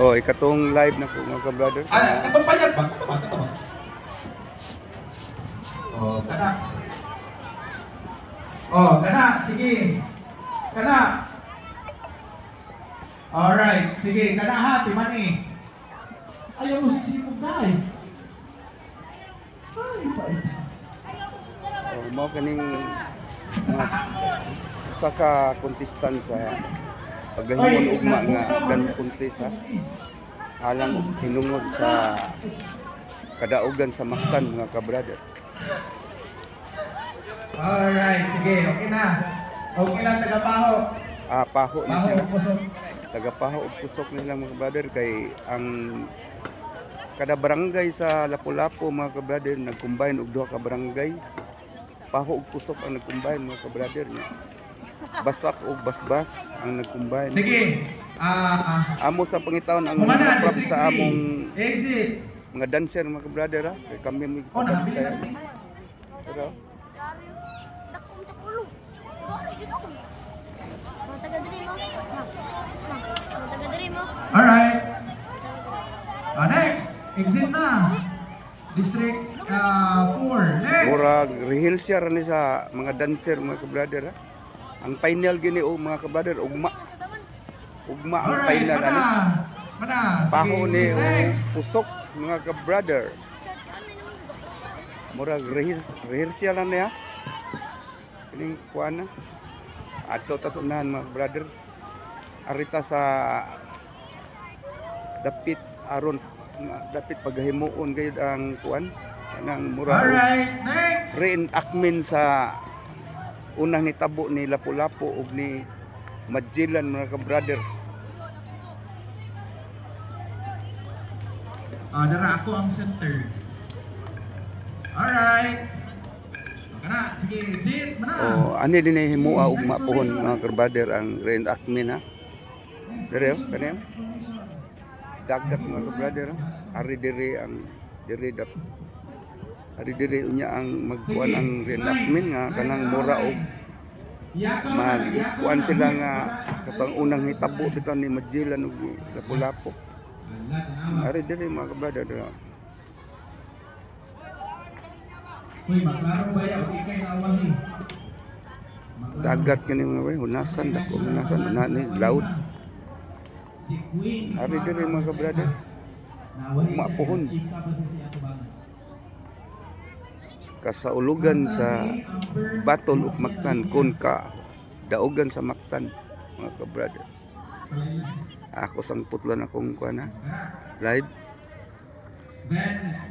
Oh, ikatong live na ko mga ka-brother. Ah, katong payag ba? Kato ba? Kato ba? Oh, kana. Oh, kana, sige. Kana. Alright, sige, kana ha, timani. Ayaw mo sisipog na eh. Ay, bait. Oh, mao kaning mga usa ka contestant sa paghahimon ugma nga dan contest ha. Alang hinungod sa kadaugan sa Mactan mga ka-brother. Alright, sige, okay na. Okay lang, tagapaho. Ah, paho ni sila. Tagapaho og pusok nila mga brother kay ang kada barangay sa Lapu-Lapu mga ka-brother nag-combine og duha ka barangay. Paho og pusok ang nag-combine mga ka-brother niya. Basak og basbas ang nag-combine. Sige, ah, ah, Amo sa pangitaon ang mga prop sa among Exit. mga dancer mga ka-brother ha. Kay kami. Pero mo. Diri mo. Alright. Ah, next, exit na. District 4. next. murag rehearsal ni sa mga dancer mga ka-brother ha. Ang final gini o mga ka-brother ugma. Ugma ang Alright, final ano. Paho ni o next. pusok mga ka-brother. Murag rehears- rehearsal na niya. Kining kuan na. Ato tas unahan mga brother. Arita sa dapit aron dapit paghimuon gayud ang kuan kanang mura Alright, next. reenactment sa unang nitabo ni Lapu-Lapu ug ni Magellan mga ka-brother. Ah, dara ako ang center. Alright. Okay na, sige, exit. Mana? O ani din ay himua ug mapuhon mga ka-brother ang reenactment ha. Dire oh, kani oh. Dagat mga ka-brother ha. Ari dire ang dire dap Ari dire unya ang magkuan ang reenactment nga kanang mura og na, magkuan sila na. nga katong unang hitabo bitaw ni Magellan ug ni Lapu-Lapu. Na. Ari dire mga ka-brother dire. oh. Uy, maklaro ba yan? Kayo nawahi. Maklaro. dagat kani mga bay hunasan dako hunasan unani laut Si Queen. ari dire mga ka-brother Nawahi kasaulugan sa battle of Mactan kun ka daugan sa Mactan mga ka-brother. Ako sang putlan akong kuan live